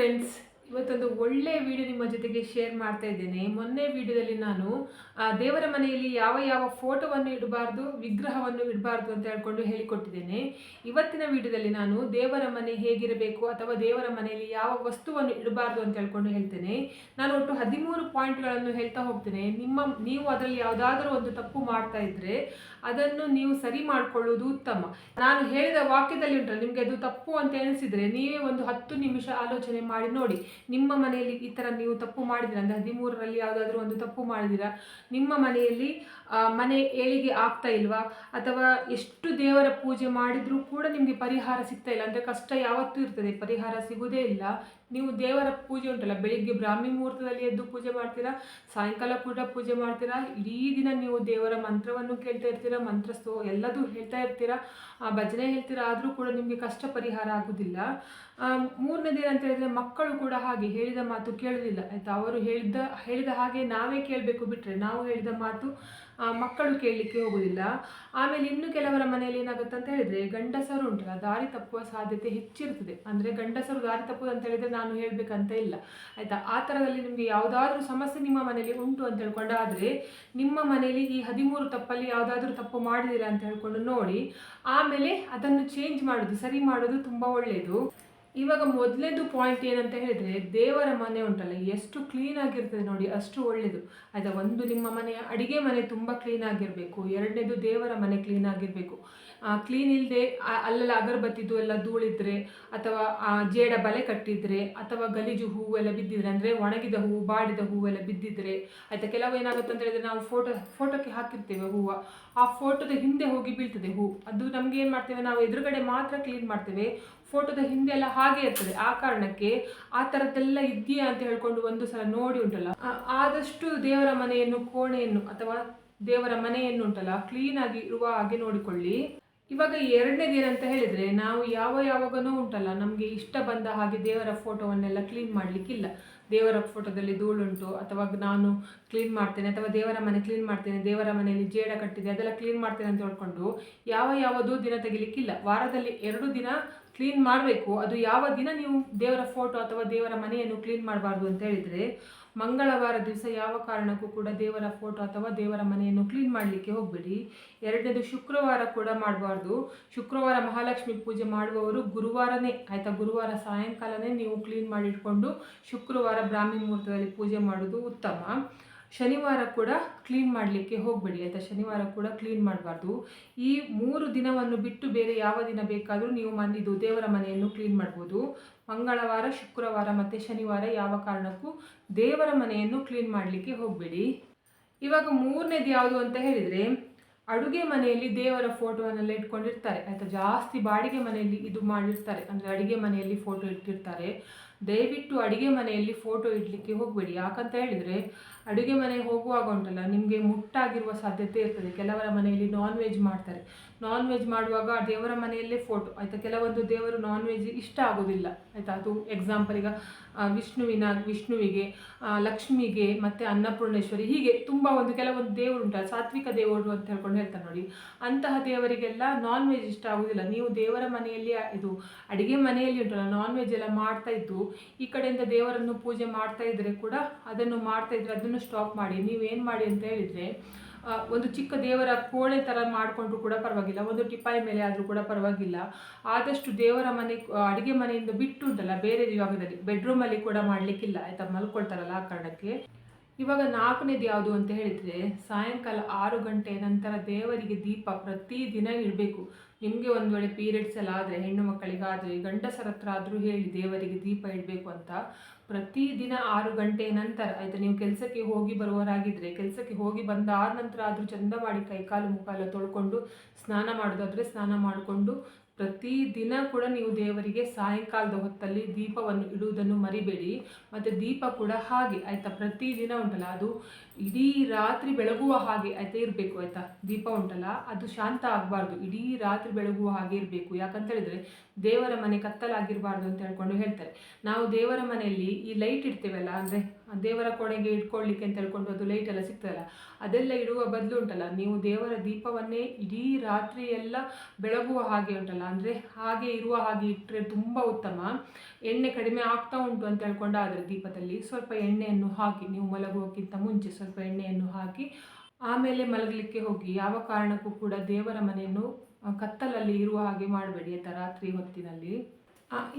friends. ಇವತ್ತೊಂದು ಒಳ್ಳೆಯ video ನಿಮ್ಮ ಜೊತೆಗೆ ಶೇರ್ ಮಾಡ್ತಾ ಇದ್ದೇನೆ. ಮೊನ್ನೆ ವಿಡಿಯೋದಲ್ಲಿ ನಾನು ದೇವರ ಮನೆಯಲ್ಲಿ ಯಾವ ಯಾವ ಫೋಟೋವನ್ನು ಇಡಬಾರ್ದು, ವಿಗ್ರಹವನ್ನು ಇಡಬಾರ್ದು ಅಂತ ಹೇಳ್ಕೊಂಡು ಹೇಳಿಕೊಟ್ಟಿದ್ದೇನೆ. ಇವತ್ತಿನ ವಿಡಿಯೋದಲ್ಲಿ ನಾನು ದೇವರ ಮನೆ ಹೇಗಿರಬೇಕು ಅಥವಾ ದೇವರ ಮನೆಯಲ್ಲಿ ಯಾವ ವಸ್ತುವನ್ನು ಇಡಬಾರ್ದು ಅಂತ ಹೇಳ್ಕೊಂಡು ಹೇಳ್ತೇನೆ. ನಾನು ಒಟ್ಟು ಹದಿಮೂರು ಪಾಯಿಂಟ್ಗಳನ್ನು ಹೇಳ್ತಾ ಹೋಗ್ತೇನೆ. ನಿಮ್ಮ, ನೀವು ಅದರಲ್ಲಿ ಯಾವುದಾದ್ರೂ ಒಂದು ತಪ್ಪು ಮಾಡ್ತಾ ಇದ್ರೆ ಅದನ್ನು ನೀವು ಸರಿ ಮಾಡಿಕೊಳ್ಳುವುದು ಉತ್ತಮ. ನಾನು ಹೇಳಿದ ವಾಕ್ಯದಲ್ಲಿ ಉಂಟಲ್ಲ, ನಿಮಗೆ ಅದು ತಪ್ಪು ಅಂತ ಎನಿಸಿದ್ರೆ ನೀವೇ ಒಂದು ಹತ್ತು ನಿಮಿಷ ಆಲೋಚನೆ ಮಾಡಿ ನೋಡಿ. ನಿಮ್ಮ ಮನೆಯಲ್ಲಿ ಈ ಥರ ನೀವು ತಪ್ಪು ಮಾಡಿದಿರ? ಅಂದರೆ ಹದಿಮೂರರಲ್ಲಿ ಯಾವುದಾದ್ರೂ ಒಂದು ತಪ್ಪು ಮಾಡಿದಿರಾ? ನಿಮ್ಮ ಮನೆಯಲ್ಲಿ ಮನೆ ಏಳಿಗೆ ಆಗ್ತಾ ಇಲ್ವಾ? ಅಥವಾ ಎಷ್ಟು ದೇವರ ಪೂಜೆ ಮಾಡಿದ್ರೂ ಕೂಡ ನಿಮಗೆ ಪರಿಹಾರ ಸಿಗ್ತಾ ಇಲ್ಲ? ಅಂದರೆ ಕಷ್ಟ ಯಾವತ್ತೂ ಇರ್ತದೆ, ಪರಿಹಾರ ಸಿಗೋದೇ ಇಲ್ಲ. ನೀವು ದೇವರ ಪೂಜೆ ಉಂಟಲ್ಲ ಬೆಳಿಗ್ಗೆ ಬ್ರಾಹ್ಮಿ ಮುಹೂರ್ತದಲ್ಲಿ ಎದ್ದು ಪೂಜೆ ಮಾಡ್ತೀರಾ ಸಾಯಂಕಾಲ ಕೂಡ ಪೂಜೆ ಮಾಡ್ತೀರಾ ಇಡೀ ದಿನ ನೀವು ದೇವರ ಮಂತ್ರವನ್ನು ಕೇಳ್ತಾ ಇರ್ತೀರಾ ಮಂತ್ರಸ್ತೋ ಎಲ್ಲದೂ ಹೇಳ್ತಾ ಇರ್ತೀರಾ ಆ, ಭಜನೆ ಹೇಳ್ತೀರಾ ಆದರೂ ಕೂಡ ನಿಮಗೆ ಕಷ್ಟ ಪರಿಹಾರ ಆಗುವುದಿಲ್ಲ ದಿನ ಅಂತ ಹೇಳಿದ್ರೆ ಮಕ್ಕಳು ಕೂಡ ಹಾಗೆ ಹೇಳಿದ ಮಾತು ಕೇಳೋದಿಲ್ಲ ಆಯ್ತಾ? ಅವರು ಹೇಳಿದ ಹೇಳಿದ ಹಾಗೆ ನಾವೇ ಕೇಳಬೇಕು ಬಿಟ್ಟರೆ ನಾವು ಹೇಳಿದ ಮಾತು ಮಕ್ಕಳು ಕೇಳಲಿಕ್ಕೆ ಹೋಗುವುದಿಲ್ಲ ಆಮೇಲೆ ಇನ್ನು ಕೆಲವರ ಮನೆಯಲ್ಲಿ ಏನಾಗುತ್ತೆ ಅಂತ ಹೇಳಿದ್ರೆ ಗಂಡಸರು ಉಂಟಲ್ಲ ದಾರಿ ತಪ್ಪುವ ಸಾಧ್ಯತೆ ಹೆಚ್ಚಿರ್ತದೆ ಅಂದರೆ ಗಂಡಸರು ದಾರಿ ತಪ್ಪುದು ಅಂತ ಹೇಳಿದ್ರೆ ನಾನು ಹೇಳಬೇಕಂತ ಇಲ್ಲ. ಆಯಿತಾ? ಆ ಥರದಲ್ಲಿ ನಿಮಗೆ ಯಾವುದಾದ್ರೂ ಸಮಸ್ಯೆ ನಿಮ್ಮ ಮನೆಯಲ್ಲಿ ಉಂಟು ಅಂತ ಹೇಳ್ಕೊಂಡಾದ್ರೆ ನಿಮ್ಮ ಮನೆಯಲ್ಲಿ ಈ ಹದಿಮೂರು ತಪ್ಪಲ್ಲಿ ಯಾವುದಾದ್ರೂ ತಪ್ಪು ಮಾಡಿದಿರ ಅಂತ ಹೇಳ್ಕೊಂಡು ನೋಡಿ. ಆಮೇಲೆ ಅದನ್ನು ಚೇಂಜ್ ಮಾಡೋದು, ಸರಿ ಮಾಡೋದು ತುಂಬ ಒಳ್ಳೆಯದು ಇವಾಗ ಮೊದಲನೇದು ಪಾಯಿಂಟ್ ಏನಂತ ಹೇಳಿದ್ರೆ ದೇವರ ಮನೆ ಉಂಟಲ್ಲ ಎಷ್ಟು ಕ್ಲೀನ್ ಆಗಿರ್ತದೆ ನೋಡಿ ಅಷ್ಟು ಒಳ್ಳೆಯದು ಆಯ್ತಾ ಒಂದು ನಿಮ್ಮ ಮನೆಯ ಅಡಿಗೆ ಮನೆ ತುಂಬ ಕ್ಲೀನ್ ಆಗಿರಬೇಕು ಎರಡನೇದು ದೇವರ ಮನೆ ಕ್ಲೀನ್ ಆಗಿರಬೇಕು. ಕ್ಲೀನ್ ಇಲ್ಲದೆ ಅಲ್ಲೆಲ್ಲ ಅಗರಬತ್ತಿದು ಎಲ್ಲ ಧೂಳಿದ್ರೆ ಅಥವಾ ಆ, ಜೇಡ ಬಲೆ ಕಟ್ಟಿದ್ರೆ ಅಥವಾ ಗಲೀಜು ಹೂವು ಎಲ್ಲ ಬಿದ್ದಿದ್ರೆ ಅಂದರೆ ಒಣಗಿದ ಹೂವು ಬಾಡಿದ ಹೂವು ಎಲ್ಲ ಬಿದ್ದಿದ್ರೆ ಆಯ್ತಾ ಕೆಲವು ಏನಾಗುತ್ತೆ ಅಂತ ಹೇಳಿದ್ರೆ ನಾವು ಫೋಟೋ ಫೋಟೋಕ್ಕೆ ಹಾಕಿರ್ತೇವೆ ಹೂವು. ಆ ಫೋಟೋದ ಹಿಂದೆ ಹೋಗಿ ಬೀಳ್ತದೆ ಹೂವು ಅದು ನಮ್ಗೆ ಏನು ಮಾಡ್ತೇವೆ ನಾವು ಎದುರುಗಡೆ ಮಾತ್ರ ಕ್ಲೀನ್ ಮಾಡ್ತೇವೆ. ಫೋಟೋದ ಹಿಂದೆ ಎಲ್ಲ ಹಾಗೆ ಇರ್ತದೆ. ಆ ಕಾರಣಕ್ಕೆ ಆ ಥರದ್ದೆಲ್ಲ ಇದೆಯಾ ಅಂತ ಹೇಳ್ಕೊಂಡು ಒಂದು ಸಲ ನೋಡಿ ಉಂಟಲ್ಲ. ಆದಷ್ಟು ದೇವರ ಮನೆಯನ್ನು, ಕೋಣೆಯನ್ನು ಅಥವಾ ದೇವರ ಮನೆಯನ್ನು ಉಂಟಲ್ಲ ಕ್ಲೀನಾಗಿ ಇರುವ ಹಾಗೆ ನೋಡಿಕೊಳ್ಳಿ. ಇವಾಗ ಎರಡನೇ ದಿನ ಅಂತ ಹೇಳಿದ್ರೆ, ನಾವು ಯಾವ ಯಾವಾಗನೂ ಉಂಟಲ್ಲ, ನಮಗೆ ಇಷ್ಟ ಬಂದ ಹಾಗೆ ದೇವರ ಫೋಟೋವನ್ನೆಲ್ಲ ಕ್ಲೀನ್ ಮಾಡಲಿಕ್ಕಿಲ್ಲ. ದೇವರ ಫೋಟೋದಲ್ಲಿ ಧೂಳುಂಟು ಅಥವಾ ನಾನು ಕ್ಲೀನ್ ಮಾಡ್ತೇನೆ, ಅಥವಾ ದೇವರ ಮನೆ ಕ್ಲೀನ್ ಮಾಡ್ತೇನೆ, ದೇವರ ಮನೆಯಲ್ಲಿ ಜೇಡ ಕಟ್ಟಿದೆ, ಅದೆಲ್ಲ ಕ್ಲೀನ್ ಮಾಡ್ತೇನೆ ಅಂತ ಹೇಳ್ಕೊಂಡು ಯಾವ ಯಾವುದೂ ದಿನ ತೆಗಿಲಿಕ್ಕಿಲ್ಲ. ವಾರದಲ್ಲಿ ಎರಡು ದಿನ ಕ್ಲೀನ್ ಮಾಡಬೇಕು. ಅದು ಯಾವ ದಿನ ನೀವು ದೇವರ ಫೋಟೋ ಅಥವಾ ದೇವರ ಮನೆಯನ್ನು ಕ್ಲೀನ್ ಮಾಡಬಾರ್ದು ಅಂತ ಹೇಳಿದರೆ, ಮಂಗಳವಾರ ದಿವಸ ಯಾವ ಕಾರಣಕ್ಕೂ ಕೂಡ ದೇವರ ಫೋಟೋ ಅಥವಾ ದೇವರ ಮನೆಯನ್ನು ಕ್ಲೀನ್ ಮಾಡಲಿಕ್ಕೆ ಹೋಗಬೇಡಿ. ಎರಡನೇದು ಶುಕ್ರವಾರ ಕೂಡ ಮಾಡಬಾರ್ದು. ಶುಕ್ರವಾರ ಮಹಾಲಕ್ಷ್ಮಿ ಪೂಜೆ ಮಾಡುವವರು ಗುರುವಾರನೇ, ಆಯಿತಾ ಗುರುವಾರ ಸಾಯಂಕಾಲನೇ ನೀವು ಕ್ಲೀನ್ ಮಾಡಿಟ್ಕೊಂಡು ಶುಕ್ರವಾರ ಬ್ರಾಹ್ಮಿ ಮುಹೂರ್ತದಲ್ಲಿ ಪೂಜೆ ಮಾಡೋದು ಉತ್ತಮ. ಶನಿವಾರ ಕೂಡ ಕ್ಲೀನ್ ಮಾಡಲಿಕ್ಕೆ ಹೋಗಬೇಡಿ ಆಯಿತಾ ಶನಿವಾರ ಕೂಡ ಕ್ಲೀನ್ ಮಾಡಬಾರ್ದು. ಈ ಮೂರು ದಿನವನ್ನು ಬಿಟ್ಟು ಬೇರೆ ಯಾವ ದಿನ ಬೇಕಾದರೂ ನೀವು ಮನೆ ದೇವರ ಮನೆಯನ್ನು ಕ್ಲೀನ್ ಮಾಡ್ಬೋದು. ಮಂಗಳವಾರ, ಶುಕ್ರವಾರ ಮತ್ತು ಶನಿವಾರ ಯಾವ ಕಾರಣಕ್ಕೂ ದೇವರ ಮನೆಯನ್ನು ಕ್ಲೀನ್ ಮಾಡಲಿಕ್ಕೆ ಹೋಗಬೇಡಿ. ಇವಾಗ ಮೂರನೇದು ಯಾವುದು ಅಂತ ಹೇಳಿದರೆ, ಅಡುಗೆ ಮನೆಯಲ್ಲಿ ದೇವರ ಫೋಟೋವನ್ನೆಲ್ಲ ಇಟ್ಕೊಂಡಿರ್ತಾರೆ. ಆಯಿತಾ, ಜಾಸ್ತಿ ಬಾಡಿಗೆ ಮನೆಯಲ್ಲಿ ಇದು ಮಾಡಿರ್ತಾರೆ. ಅಂದರೆ ಅಡುಗೆ ಮನೆಯಲ್ಲಿ ಫೋಟೋ ಇಟ್ಟಿರ್ತಾರೆ. ದಯವಿಟ್ಟು ಅಡುಗೆ ಮನೆಯಲ್ಲಿ ಫೋಟೋ ಇಡಲಿಕ್ಕೆ ಹೋಗಬೇಡಿ. ಯಾಕಂತ ಹೇಳಿದರೆ, ಅಡುಗೆ ಮನೆಗೆ ಹೋಗುವಾಗ ಉಂಟಲ್ಲ, ನಿಮಗೆ ಮುಟ್ಟಾಗಿರುವ ಸಾಧ್ಯತೆ ಇರ್ತದೆ. ಕೆಲವರ ಮನೆಯಲ್ಲಿ ನಾನ್ ವೆಜ್ ಮಾಡ್ತಾರೆ. ನಾನ್ ವೆಜ್ ಮಾಡುವಾಗ ದೇವರ ಮನೆಯಲ್ಲೇ ಫೋಟೋ ಆಯಿತಾ? ಕೆಲವೊಂದು ದೇವರು ನಾನ್ ವೆಜ್ ಇಷ್ಟ ಆಗೋದಿಲ್ಲ. ಆಯಿತಾ? ಅದು ಎಕ್ಸಾಂಪಲ್ ಈಗ ವಿಷ್ಣುವಿನ, ವಿಷ್ಣುವಿಗೆ ಲಕ್ಷ್ಮಿಗೆ ಮತ್ತು ಅನ್ನಪೂರ್ಣೇಶ್ವರಿ, ಹೀಗೆ ತುಂಬ ಒಂದು ಕೆಲವೊಂದು ದೇವರು ಉಂಟು ಸಾತ್ವಿಕ ದೇವರು ಅಂತ ಹೇಳ್ಕೊಂಡು ಹೇಳ್ತಾರೆ ನೋಡಿ. ಅಂತಹ ದೇವರಿಗೆಲ್ಲ ನಾನ್ ವೆಜ್ ಇಷ್ಟ ಆಗೋದಿಲ್ಲ. ನೀವು ದೇವರ ಮನೆಯಲ್ಲಿ ಇದು ಅಡುಗೆ ಮನೆಯಲ್ಲಿ ಉಂಟಲ್ಲ ನಾನ್ ವೆಜ್ ಎಲ್ಲ ಮಾಡ್ತಾ ಇದ್ದು ಈ ಕಡೆಯಿಂದ ದೇವರನ್ನು ಪೂಜೆ ಮಾಡ್ತಾ ಇದ್ರೆ ಕೂಡ ಅದನ್ನು ಮಾಡ್ತಾ ಇದ್ರೆ ಅದನ್ನು ಸ್ಟಾಪ್ ಮಾಡಿ. ನೀವು ಏನು ಮಾಡಿ ಅಂತ ಹೇಳಿದ್ರೆ ಒಂದು ಚಿಕ್ಕ ದೇವರ ಕೋಣೆ ಥರ ಮಾಡಿಕೊಂಡ್ರು ಕೂಡ ಪರವಾಗಿಲ್ಲ. ಒಂದು ಟಿಪಾಯಿ ಮೇಲೆ ಆದರೂ ಕೂಡ ಪರವಾಗಿಲ್ಲ. ಆದಷ್ಟು ದೇವರ ಮನೆ, ಅಡುಗೆ ಮನೆಯಿಂದ ಬಿಟ್ಟು ಉಂಟಲ್ಲ, ಬೇರೆ ಜಾಗದಲ್ಲಿ ಬೆಡ್ರೂಮಲ್ಲಿ ಕೂಡ ಮಾಡಲಿಕ್ಕಿಲ್ಲ. ಆಯಿತಾ, ಮಲ್ಕೊಳ್ತಾರಲ್ಲ ಆ ಕಾರಣಕ್ಕೆ. ಇವಾಗ ನಾಲ್ಕನೇದು ಯಾವುದು ಅಂತ ಹೇಳಿದರೆ, ಸಾಯಂಕಾಲ ಆರು ಗಂಟೆ ನಂತರ ದೇವರಿಗೆ ದೀಪ ಪ್ರತಿದಿನ ಇಡಬೇಕು. ನಿಮಗೆ ಒಂದು ವೇಳೆ ಪೀರಿಯಡ್ಸ್ ಎಲ್ಲ ಆದರೆ, ಹೆಣ್ಣು ಮಕ್ಕಳಿಗಾದರೆ, ಗಂಡಸರ ಹತ್ರ ಆದರೂ ಹೇಳಿ ದೇವರಿಗೆ ದೀಪ ಇಡಬೇಕು ಅಂತ. ಪ್ರತಿದಿನ ಆರು ಗಂಟೆ ನಂತರ, ಆಯಿತಾ ನೀವು ಕೆಲಸಕ್ಕೆ ಹೋಗಿ ಬರುವವರಾಗಿದ್ದರೆ ಕೆಲಸಕ್ಕೆ ಹೋಗಿ ಬಂದ ಆದ ನಂತರ ಆದರೂ ಚಂದ ಮಾಡಿ ಕೈಕಾಲು ಎಲ್ಲ ತೊಳ್ಕೊಂಡು, ಸ್ನಾನ ಮಾಡೋದಾದರೆ ಸ್ನಾನ ಮಾಡಿಕೊಂಡು ಪ್ರತಿದಿನ ಕೂಡ ನೀವು ದೇವರಿಗೆ ಸಾಯಂಕಾಲದ ಹೊತ್ತಲ್ಲಿ ದೀಪವನ್ನು ಇಡುವುದನ್ನು ಮರಿಬೇಡಿ. ಮತ್ತು ದೀಪ ಕೂಡ ಹಾಗೆ, ಆಯಿತಾ? ಪ್ರತಿದಿನ ಉಂಟಲ್ಲ, ಅದು ಇಡೀ ರಾತ್ರಿ ಬೆಳಗುವ ಹಾಗೆ ಆಯಿತಾ ಇರಬೇಕು, ಆಯಿತಾ? ದೀಪ ಉಂಟಲ್ಲ, ಅದು ಶಾಂತ ಆಗಬಾರ್ದು. ಇಡೀ ರಾತ್ರಿ ಬೆಳಗುವ ಹಾಗೆ ಇರಬೇಕು. ಯಾಕಂತ ಹೇಳಿದ್ರೆ, ದೇವರ ಮನೆ ಕತ್ತಲಾಗಿರಬಾರ್ದು ಅಂತ ಹೇಳ್ಕೊಂಡು ಹೇಳ್ತಾರೆ. ನಾವು ದೇವರ ಮನೆಯಲ್ಲಿ ಈ ಲೈಟ್ ಇಡ್ತೇವಲ್ಲ, ಅಂದರೆ ದೇವರ ಕೊಡೆಗೆ ಇಟ್ಕೊಳ್ಳಿಕ್ಕೆ ಅಂತ ಹೇಳ್ಕೊಂಡು ಅದು ಲೈಟ್ ಎಲ್ಲ ಸಿಗ್ತದಲ್ಲ? ಅದೆಲ್ಲ ಇಡುವ ಬದಲು ಉಂಟಲ್ಲ? ನೀವು ದೇವರ ದೀಪವನ್ನೇ ಇಡೀ ರಾತ್ರಿ ಎಲ್ಲ ಬೆಳಗುವ ಹಾಗೆ ಉಂಟಲ್ಲ? ಅಂದರೆ ಹಾಗೆ ಇರುವ ಹಾಗೆ ಇಟ್ಟರೆ ತುಂಬ ಉತ್ತಮ. ಎಣ್ಣೆ ಕಡಿಮೆ ಆಗ್ತಾ ಉಂಟು ಅಂತ ಹೇಳ್ಕೊಂಡು ಆದರೆ ದೀಪದಲ್ಲಿ. ಸ್ವಲ್ಪ ಎಣ್ಣೆಯನ್ನು ಹಾಕಿ, ನೀವು ಮಲಗುವಕ್ಕಿಂತ ಮುಂಚೆ ಸ್ವಲ್ಪ ಎಣ್ಣೆಯನ್ನು ಹಾಕಿ, ಆಮೇಲೆ ಮಲಗಲಿಕ್ಕೆ ಹೋಗಿ. ಯಾವ ಕಾರಣಕ್ಕೂ ಕೂಡ ದೇವರ ಮನೆಯನ್ನು ಕತ್ತಲಲ್ಲಿ ಇರುವ ಹಾಗೆ ಮಾಡಬೇಡಿ ಆಯ್ತಾ ರಾತ್ರಿ ಹೊತ್ತಿನಲ್ಲಿ.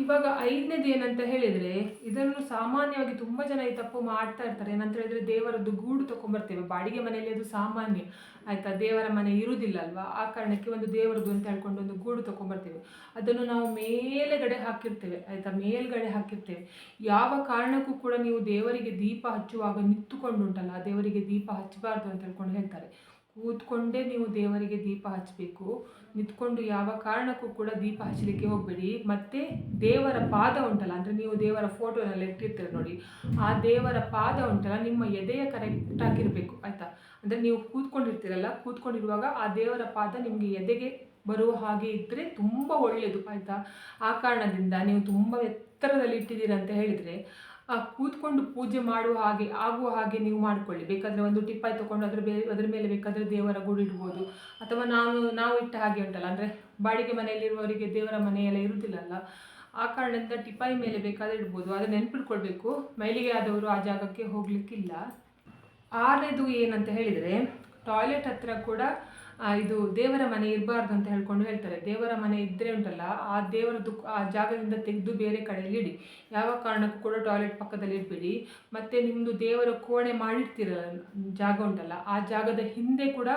ಇವಾಗ ಐದನೇದು ಏನಂತ ಹೇಳಿದರೆ ಇದನ್ನು ಸಾಮಾನ್ಯವಾಗಿ ತುಂಬ ಜನ ಈ ತಪ್ಪು ಮಾಡ್ತಾ ಇರ್ತಾರೆ. ಏನಂತ ಹೇಳಿದ್ರೆ ದೇವರದ್ದು ಗೂಡು ತಗೊಂಡ್ಬರ್ತೇವೆ ಬಾಡಿಗೆ ಮನೆಯಲ್ಲಿ ಅದು ಸಾಮಾನ್ಯ. ಆಯಿತಾ? ದೇವರ ಮನೆ ಇರುವುದಿಲ್ಲ ಅಲ್ವಾ? ಆ ಕಾರಣಕ್ಕೆ ಒಂದು ದೇವರದ್ದು ಅಂತ ಹೇಳ್ಕೊಂಡು ಒಂದು ಗೂಡು ತಗೊಂಡ್ಬರ್ತೇವೆ ಅದನ್ನು ನಾವು ಮೇಲೆಗಡೆ ಹಾಕಿರ್ತೇವೆ. ಆಯಿತಾ? ಮೇಲ್ಗಡೆ ಹಾಕಿರ್ತೇವೆ. ಯಾವ ಕಾರಣಕ್ಕೂ ಕೂಡ ನೀವು ದೇವರಿಗೆ ದೀಪ ಹಚ್ಚುವಾಗ ನಿಂತುಕೊಂಡುಂಟಲ್ಲ ಆ ದೇವರಿಗೆ ದೀಪ ಹಚ್ಚಬಾರ್ದು ಅಂತ ಹೇಳ್ಕೊಂಡು ಹೇಳ್ತಾರೆ. ಕೂತ್ಕೊಂಡೇ ನೀವು ದೇವರಿಗೆ ದೀಪ ಹಚ್ಚಬೇಕು ನಿಂತ್ಕೊಂಡು ಯಾವ ಕಾರಣಕ್ಕೂ ಕೂಡ ದೀಪ ಹಚ್ಚಲಿಕ್ಕೆ ಹೋಗಬೇಡಿ. ಮತ್ತೆ ದೇವರ ಪಾದ ಉಂಟಲ್ಲ, ಅಂದರೆ ನೀವು ದೇವರ ಫೋಟೋನೆಲ್ಲ ಇಟ್ಟಿರ್ತೀರ ನೋಡಿ. ಆ ದೇವರ ಪಾದ ಉಂಟಲ್ಲ, ನಿಮ್ಮ ಎದೆಯ ಕರೆಕ್ಟ್ ಆಗಿರಬೇಕು, ಆಯಿತಾ? ಅಂದರೆ ನೀವು ಕೂತ್ಕೊಂಡಿರ್ತೀರಲ್ಲ, ಕೂತ್ಕೊಂಡಿರುವಾಗ ಆ ದೇವರ ಪಾದ ನಿಮಗೆ ಎದೆಗೆ ಬರುವ ಹಾಗೆ ಇದ್ದರೆ ತುಂಬ ಒಳ್ಳೆಯದು ಆಯಿತಾ? ಆ ಕಾರಣದಿಂದ ನೀವು ತುಂಬ ಎತ್ತರದಲ್ಲಿ ಇಟ್ಟಿದ್ದೀರ ಅಂತ ಹೇಳಿದರೆ ಕೂತ್ಕೊಂಡು ಪೂಜೆ ಮಾಡುವ ಹಾಗೆ, ಆಗುವ ಹಾಗೆ ನೀವು ಮಾಡಿಕೊಳ್ಳಿ. ಬೇಕಾದರೆ ಒಂದು ಟಿಪ್ಪಾಯಿ ತೊಗೊಂಡು ಅದ್ರ ಬೇ, ಅದ್ರ ಮೇಲೆ ಬೇಕಾದರೆ ದೇವರ ಗೂಡು ಇಡ್ಬೋದು. ಅಥವಾ ನಾವು ನಾವು ಇಟ್ಟ ಹಾಗೆ ಉಂಟಲ್ಲ, ಅಂದರೆ ಬಾಡಿಗೆ ಮನೆಯಲ್ಲಿರುವವರಿಗೆ ದೇವರ ಮನೆಯೆಲ್ಲ ಇರುವುದಿಲ್ಲಲ್ಲ ಆ ಕಾರಣದಿಂದ ಟಿಪಾಯಿ ಮೇಲೆ ಬೇಕಾದರೆ ಇಡ್ಬೋದು. ಅದನ್ನು ನೆನ್ಪಿಟ್ಕೊಳ್ಬೇಕು, ಮೈಲಿಗೆ ಆದವರು ಆ ಜಾಗಕ್ಕೆ ಹೋಗಲಿಕ್ಕಿಲ್ಲ. ಆರನೇದು ಏನಂತ ಹೇಳಿದರೆ, ಟಾಯ್ಲೆಟ್ ಹತ್ರ ಕೂಡ ಇದು ದೇವರ ಮನೆ ಇರಬಾರ್ದು ಅಂತ ಹೇಳ್ಕೊಂಡು ಹೇಳ್ತಾರೆ. ದೇವರ ಮನೆ ಇದ್ದರೆ ಉಂಟಲ್ಲ, ಆ ದೇವರದ್ದು ಆ ಜಾಗದಿಂದ ತೆಗೆದು ಬೇರೆ ಕಡೆಯಲ್ಲಿ ಇಡಿ. ಯಾವ ಕಾರಣಕ್ಕೂ ಕೂಡ ಟಾಯ್ಲೆಟ್ ಪಕ್ಕದಲ್ಲಿ ಇಡಬೇಡಿ. ಮತ್ತು ನಿಮ್ಮದು ದೇವರ ಕೋಣೆ ಮಾಡಿರ್ತೀರಲ್ಲ ಜಾಗ ಉಂಟಲ್ಲ, ಆ ಜಾಗದ ಹಿಂದೆ ಕೂಡ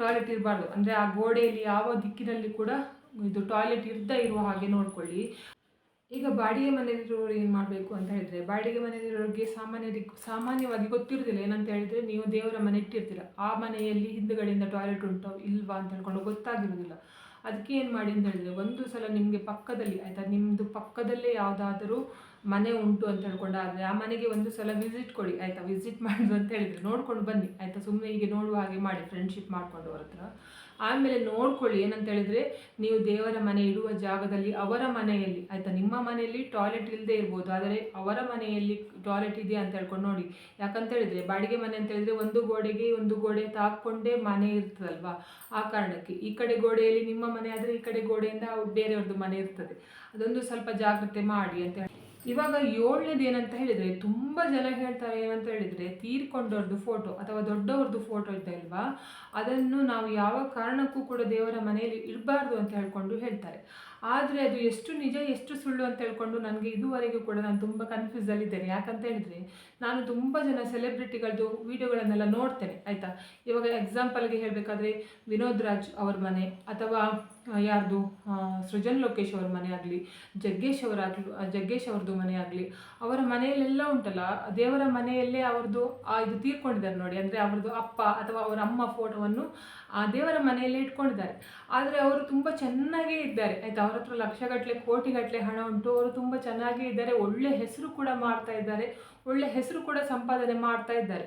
ಟಾಯ್ಲೆಟ್ ಇರಬಾರ್ದು. ಅಂದರೆ ಆ ಗೋಡೆಯಲ್ಲಿ ಯಾವ ದಿಕ್ಕಿನಲ್ಲಿ ಕೂಡ ಇದು ಟಾಯ್ಲೆಟ್ ಇರ್ದ ಇರುವ ಹಾಗೆ ನೋಡ್ಕೊಳ್ಳಿ. ಈಗ ಬಾಡಿಗೆ ಮನೆಯಲ್ಲಿರೋರು ಏನು ಮಾಡಬೇಕು ಅಂತ ಹೇಳಿದ್ರೆ, ಬಾಡಿಗೆ ಮನೆಯಲ್ಲಿರೋರಿಗೆ ಸಾಮಾನ್ಯ ಸಾಮಾನ್ಯವಾಗಿ ಗೊತ್ತಿರೋದಿಲ್ಲ. ಏನಂತ ಹೇಳಿದ್ರೆ, ನೀವು ದೇವರ ಮನೆ ಇಟ್ಟಿರ್ತೀರ. ಆ ಮನೆಯಲ್ಲಿ ಹಿಂದುಗಡೆಯಿಂದ ಟಾಯ್ಲೆಟ್ ಉಂಟು ಇಲ್ವಾ ಅಂತ ಹೇಳ್ಕೊಂಡು ಗೊತ್ತಾಗಿರೋದಿಲ್ಲ. ಅದಕ್ಕೆ ಏನು ಮಾಡಿ ಅಂತ ಹೇಳಿದ್ರೆ, ಒಂದು ಸಲ ನಿಮಗೆ ಪಕ್ಕದಲ್ಲಿ, ಆಯಿತಾ ನಿಮ್ಮದು ಪಕ್ಕದಲ್ಲೇ ಯಾವುದಾದರೂ ಮನೆ ಉಂಟು ಅಂತ ಹೇಳ್ಕೊಂಡು ಆದರೆ ಆ ಮನೆಗೆ ಒಂದು ಸಲ ವಿಸಿಟ್ ಕೊಡಿ, ಆಯಿತಾ ವಿಸಿಟ್ ಮಾಡೋದು ಅಂತ ಹೇಳಿದರೆ ನೋಡ್ಕೊಂಡು ಬನ್ನಿ. ಆಯಿತಾ ಸುಮ್ಮನೆ ಹೀಗೆ ನೋಡುವ ಹಾಗೆ ಮಾಡಿ ಫ್ರೆಂಡ್ಶಿಪ್ ಮಾಡ್ಕೊಂಡು ಅವ್ರ ಹತ್ರ. ಆಮೇಲೆ ನೋಡ್ಕೊಳ್ಳಿ, ಏನಂತ ಹೇಳಿದ್ರೆ ನೀವು ದೇವರ ಮನೆ ಇಡುವ ಜಾಗದಲ್ಲಿ ಅವರ ಮನೆಯಲ್ಲಿ, ಆಯ್ತಾ? ನಿಮ್ಮ ಮನೆಯಲ್ಲಿ ಟಾಯ್ಲೆಟ್ ಇಲ್ಲದೆ ಇರ್ಬೋದು, ಆದರೆ ಅವರ ಮನೆಯಲ್ಲಿ ಟಾಯ್ಲೆಟ್ ಇದೆಯಾ ಅಂತ ಹೇಳ್ಕೊಂಡು ನೋಡಿ. ಯಾಕಂತ ಹೇಳಿದ್ರೆ ಬಾಡಿಗೆ ಮನೆ ಅಂತ ಹೇಳಿದ್ರೆ ಒಂದು ಗೋಡೆಗೆ ಒಂದು ಗೋಡೆ ತಾಕೊಂಡೇ ಮನೆ ಇರ್ತದಲ್ವಾ? ಆ ಕಾರಣಕ್ಕೆ ಈ ಕಡೆ ಗೋಡೆಯಲ್ಲಿ ನಿಮ್ಮ ಮನೆ, ಆದರೆ ಈ ಕಡೆ ಗೋಡೆಯಿಂದ ಬೇರೆಯವ್ರದ್ದು ಮನೆ ಇರ್ತದೆ. ಅದೊಂದು ಸ್ವಲ್ಪ ಜಾಗ್ರತೆ ಮಾಡಿ ಅಂತ ಹೇಳಿ ಇವಾಗ ಏಳನೇದು ಏನಂತ ಹೇಳಿದರೆ ತುಂಬ ಜನ ಹೇಳ್ತಾರೆ ಏನಂತ ಹೇಳಿದರೆ ತೀರ್ಕೊಂಡವ್ರದ್ದು ಫೋಟೋ ಅಥವಾ ದೊಡ್ಡವ್ರದ್ದು ಫೋಟೋ ಇದೆ ಅಲ್ವಾ? ಅದನ್ನು ನಾವು ಯಾವ ಕಾರಣಕ್ಕೂ ಕೂಡ ದೇವರ ಮನೆಯಲ್ಲಿ ಇಡಬಾರ್ದು ಅಂತ ಹೇಳ್ಕೊಂಡು ಹೇಳ್ತಾರೆ. ಆದರೆ ಅದು ಎಷ್ಟು ನಿಜ, ಎಷ್ಟು ಸುಳ್ಳು ಅಂತ ಹೇಳ್ಕೊಂಡು ನನಗೆ ಇದುವರೆಗೂ ಕೂಡ ನಾನು ತುಂಬ ಕನ್ಫ್ಯೂಸಲ್ಲಿದ್ದೇನೆ ಯಾಕಂತ ಹೇಳಿದರೆ ನಾನು ತುಂಬ ಜನ ಸೆಲೆಬ್ರಿಟಿಗಳದ್ದು ವಿಡಿಯೋಗಳನ್ನೆಲ್ಲ ನೋಡ್ತೇನೆ, ಆಯಿತಾ? ಇವಾಗ ಎಕ್ಸಾಂಪಲ್ಗೆ ಹೇಳಬೇಕಾದ್ರೆ ವಿನೋದ್ ರಾಜ್ ಅವ್ರ ಮನೆ ಅಥವಾ ಯಾರ್ದು? ಸೃಜನ್ ಲೋಕೇಶ್ ಅವ್ರ ಮನೆ ಆಗಲಿ, ಜಗ್ಗೇಶ್ ಅವರಾಗಲಿ ಜಗ್ಗೇಶ್ ಅವ್ರದ್ದು ಮನೆ ಆಗಲಿ, ಅವರ ಮನೆಯಲ್ಲೆಲ್ಲ ಉಂಟಲ್ಲ, ದೇವರ ಮನೆಯಲ್ಲೇ ಅವ್ರದ್ದು ಆ, ಇದು ತೀರ್ಕೊಂಡಿದ್ದಾರೆ ನೋಡಿ, ಅಂದರೆ ಅವ್ರದ್ದು ಅಪ್ಪ ಅಥವಾ ಅವರ ಅಮ್ಮ ಫೋಟೋವನ್ನು ಆ ದೇವರ ಮನೆಯಲ್ಲೇ ಇಟ್ಕೊಂಡಿದ್ದಾರೆ. ಆದರೆ ಅವರು ತುಂಬ ಚೆನ್ನಾಗೇ ಇದ್ದಾರೆ, ಆಯಿತಾ? ಅವ್ರ ಹತ್ರ ಲಕ್ಷಗಟ್ಟಲೆ ಕೋಟಿಗಟ್ಟಲೆ ಹಣ ಉಂಟು, ಅವರು ತುಂಬ ಚೆನ್ನಾಗೇ ಇದ್ದಾರೆ, ಒಳ್ಳೆ ಹೆಸರು ಕೂಡ ಮಾಡ್ತಾ ಇದ್ದಾರೆ ಒಳ್ಳೆ ಹೆಸರು ಕೂಡ ಸಂಪಾದನೆ ಮಾಡ್ತಾ ಇದ್ದಾರೆ.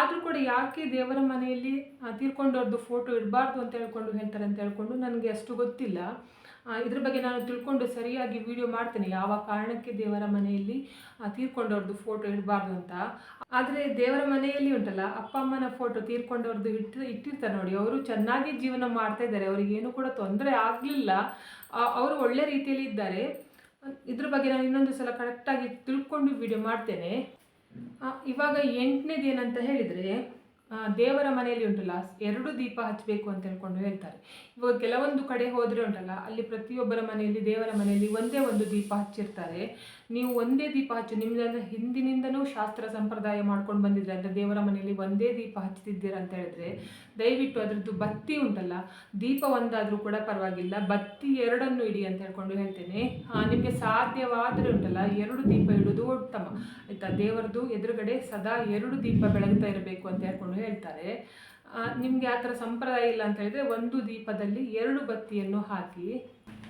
ಆದರೂ ಕೂಡ ಯಾಕೆ ದೇವರ ಮನೆಯಲ್ಲಿ ತೀರ್ಕೊಂಡವ್ರದ್ದು ಫೋಟೋ ಇಡಬಾರ್ದು ಅಂತ ಹೇಳ್ಕೊಂಡು ಹೇಳ್ತಾರೆ ಅಂತ ಹೇಳ್ಕೊಂಡು ನನಗೆ ಅಷ್ಟು ಗೊತ್ತಿಲ್ಲ. ಇದ್ರ ಬಗ್ಗೆ ನಾನು ತಿಳ್ಕೊಂಡು ಸರಿಯಾಗಿ ವಿಡಿಯೋ ಮಾಡ್ತೇನೆ. ಯಾವ ಕಾರಣಕ್ಕೆ ದೇವರ ಮನೆಯಲ್ಲಿ ತೀರ್ಕೊಂಡವ್ರದ್ದು ಫೋಟೋ ಇಡಬಾರ್ದು ಅಂತ. ಆದರೆ ದೇವರ ಮನೆಯಲ್ಲಿ ಉಂಟಲ್ಲ, ಅಪ್ಪ ಅಮ್ಮನ ಫೋಟೋ ತೀರ್ಕೊಂಡವ್ರದ್ದು ಇಟ್ಟು, ಇಟ್ಟಿರ್ತಾರೆ ನೋಡಿ. ಅವರು ಚೆನ್ನಾಗಿ ಜೀವನ ಮಾಡ್ತಾ ಇದ್ದಾರೆ. ಅವರಿಗೇನು ಕೂಡ ತೊಂದರೆ ಆಗಲಿಲ್ಲ. ಅವರು ಒಳ್ಳೆ ರೀತಿಯಲ್ಲಿ ಇದ್ದಾರೆ. ಇದ್ರ ಬಗ್ಗೆ ನಾನು ಇನ್ನೊಂದು ಸಲ ಕರೆಕ್ಟಾಗಿ ತಿಳ್ಕೊಂಡು ವಿಡಿಯೋ ಮಾಡ್ತೇನೆ. ಇವಾಗ ಎಂಟನೇದು ಏನಂತ ಹೇಳಿದರೆ ದೇವರ ಮನೆಯಲ್ಲಿ ಉಂಟಲ್ಲ, ಎರಡು ದೀಪ ಹಚ್ಚಬೇಕು ಅಂತ ಹೇಳ್ಕೊಂಡು ಹೇಳ್ತಾರೆ. ಇವಾಗ ಕೆಲವೊಂದು ಕಡೆ ಹೋದರೆ ಉಂಟಲ್ಲ, ಅಲ್ಲಿ ಪ್ರತಿಯೊಬ್ಬರ ಮನೆಯಲ್ಲಿ, ದೇವರ ಮನೆಯಲ್ಲಿ ಒಂದೇ ಒಂದು ದೀಪ ಹಚ್ಚಿರ್ತಾರೆ. ನೀವು ಒಂದೇ ದೀಪ ಹಚ್ಚು ನಿಮ್ದು ಹಿಂದಿನಿಂದನೂ ಶಾಸ್ತ್ರ ಸಂಪ್ರದಾಯ ಮಾಡ್ಕೊಂಡು ಬಂದಿದ್ರೆ ಅಂದರೆ ದೇವರ ಮನೆಯಲ್ಲಿ ಒಂದೇ ದೀಪ ಹಚ್ತಿದ್ದೀರ ಅಂತ ಹೇಳಿದ್ರೆ, ದಯವಿಟ್ಟು ಅದರದ್ದು ಬತ್ತಿ ಉಂಟಲ್ಲ, ದೀಪ ಒಂದಾದರೂ ಕೂಡ ಪರವಾಗಿಲ್ಲ ಬತ್ತಿ ಎರಡನ್ನು ಇಡಿ ಅಂತ ಹೇಳ್ಕೊಂಡು ಹೇಳ್ತೇನೆ. ನಿಮಗೆ ಸಾಧ್ಯವಾದರೆ ಉಂಟಲ್ಲ, ಎರಡು ದೀಪ ಇಡೋದು ಉತ್ತಮ. ಆಯಿತಾ ದೇವರದು ಎದುರುಗಡೆ ಸದಾ ಎರಡು ದೀಪ ಬೆಳಗ್ತಾ ಇರಬೇಕು ಅಂತ ಹೇಳ್ಕೊಂಡು ಹೇಳ್ತಾರೆ. ನಿಮಗೆ ಆ ಥರ ಸಂಪ್ರದಾಯ ಇಲ್ಲ ಅಂತ ಹೇಳಿದ್ರೆ ಒಂದು ದೀಪದಲ್ಲಿ ಎರಡು ಬತ್ತಿಯನ್ನು ಹಾಕಿ.